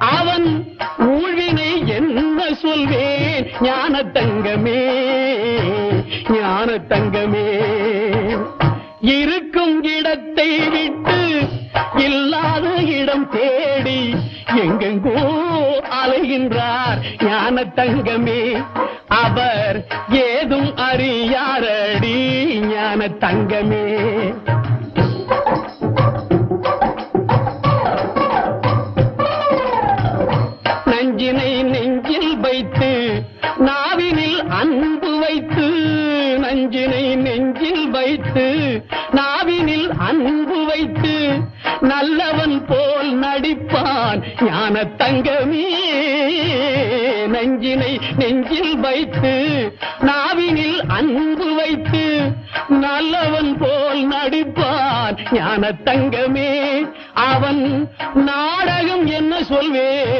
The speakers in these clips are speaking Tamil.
அவன் ஊழ்வினை என்ன சொல்வேன்? ஞான தங்கமே ஞான தங்கமே. இருக்கும் இடத்தை விட்டு இல்லாத இடம் தேடி எங்கெங்கோ அலைகின்றார் ஞான தங்கமே. அவர் ஏதும் அறியாரடி ஞான தங்கமே. அன்பு வைத்து நஞ்சினை நெஞ்சில் வைத்து நாவினில் அன்பு வைத்து நல்லவன் போல் நடிப்பான் ஞான தங்கமே. நஞ்சினை நெஞ்சில் வைத்து நாவினில் அன்பு வைத்து நல்லவன் போல் நடிப்பான் ஞான தங்கமே. அவன் நாடகம் என்ன சொல்வேன்?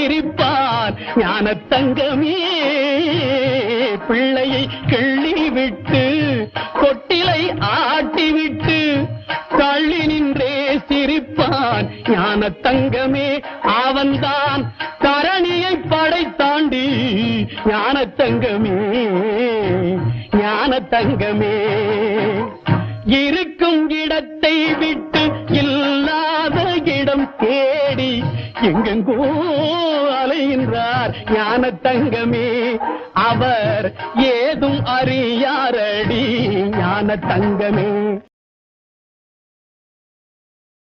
நின்றே சிரிப்பார் ஞான தங்கமே பிள்ளையை கிள்ளி விட்டு கொட்டிலை ஆட்டி விட்டு தள்ளி நின்றே சிரிப்பான் ஞான தங்கமே அவன்தான். தரணியை படைத்தாண்டி ஞான தங்கமே ஞான தங்கமே இருக்கும் இடத்தை விட்டு எங்கெங்கோ அலைகின்றார் ஞான தங்கமே. அவர் ஏதும் அறியாரடி ஞான தங்கமே.